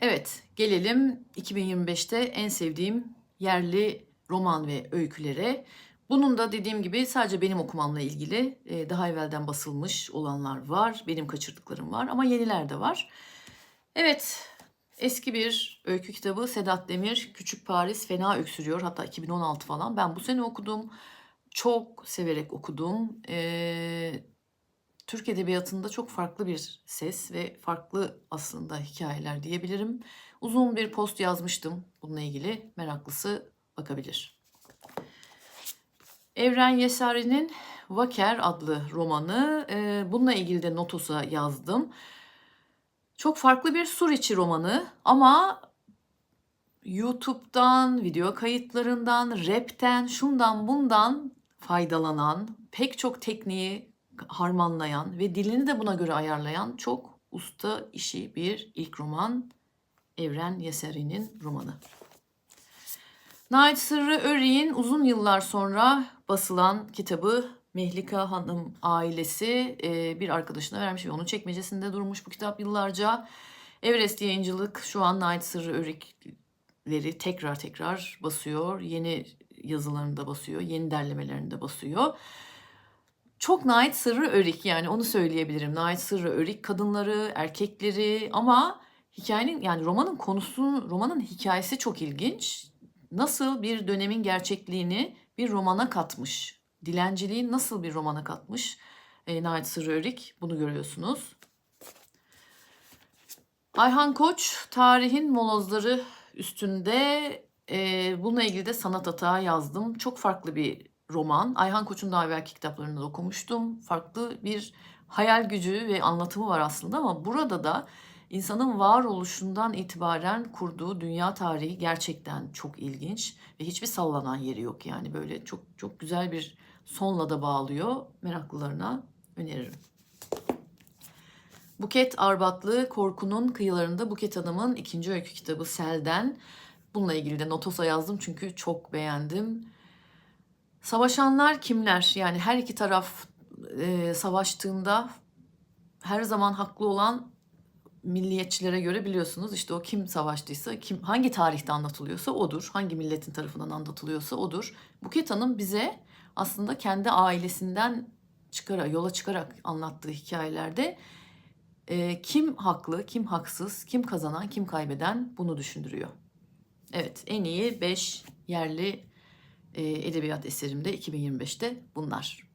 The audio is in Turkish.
Evet, gelelim 2025'te en sevdiğim yerli roman ve öykülere. Bunun da dediğim gibi sadece benim okumamla ilgili e, daha evvelden basılmış olanlar var. Benim kaçırdıklarım var ama yeniler de var. Evet, eski bir öykü kitabı Sedat Demir, Küçük Paris Fena Öksürüyor. Hatta 2016 falan. Ben bu sene okudum. Çok severek okudum. Ee, Türk Edebiyatı'nda çok farklı bir ses ve farklı aslında hikayeler diyebilirim. Uzun bir post yazmıştım bununla ilgili. Meraklısı bakabilir. Evren Yesari'nin Vaker adlı romanı. e, bununla ilgili de Notos'a yazdım. Çok farklı bir Suriçi romanı ama YouTube'dan, video kayıtlarından, rapten, şundan bundan faydalanan, pek çok tekniği harmanlayan ve dilini de buna göre ayarlayan çok usta işi bir ilk roman Evren Yesari'nin romanı. Nait Sırrı Örik'in uzun yıllar sonra basılan kitabı Mehlika Hanım ailesi e, bir arkadaşına vermiş ve onun çekmecesinde durmuş bu kitap yıllarca. Everest Yayıncılık şu an Nait Sırrı Örik'leri tekrar tekrar basıyor. Yeni yazılarını da basıyor, yeni derlemelerini de basıyor. Çok Nait Sırrı Örik yani onu söyleyebilirim. Nait Sırrı Örik kadınları, erkekleri ama hikayenin yani romanın konusu, romanın hikayesi çok ilginç. Nasıl bir dönemin gerçekliğini bir romana katmış. Dilenciliği nasıl bir romana katmış e, Nait Sırrı Örik bunu görüyorsunuz. Ayhan Koç tarihin molozları üstünde e, bununla ilgili de sanat hata yazdım. Çok farklı bir roman. Ayhan Koç'un daha evvelki kitaplarını da okumuştum. Farklı bir hayal gücü ve anlatımı var aslında ama burada da insanın varoluşundan itibaren kurduğu dünya tarihi gerçekten çok ilginç ve hiçbir sallanan yeri yok yani böyle çok çok güzel bir sonla da bağlıyor. Meraklılarına öneririm. Buket Arbatlı Korkunun Kıyılarında Buket Hanım'ın ikinci öykü kitabı Sel'den. Bununla ilgili de Notos'a yazdım çünkü çok beğendim. Savaşanlar kimler? Yani her iki taraf e, savaştığında her zaman haklı olan milliyetçilere göre biliyorsunuz işte o kim savaştıysa, kim hangi tarihte anlatılıyorsa odur. Hangi milletin tarafından anlatılıyorsa odur. Buket Hanım bize aslında kendi ailesinden çıkarak, yola çıkarak anlattığı hikayelerde e, kim haklı, kim haksız, kim kazanan, kim kaybeden bunu düşündürüyor. Evet, en iyi 5 yerli edebiyat eserimde 2025'te bunlar.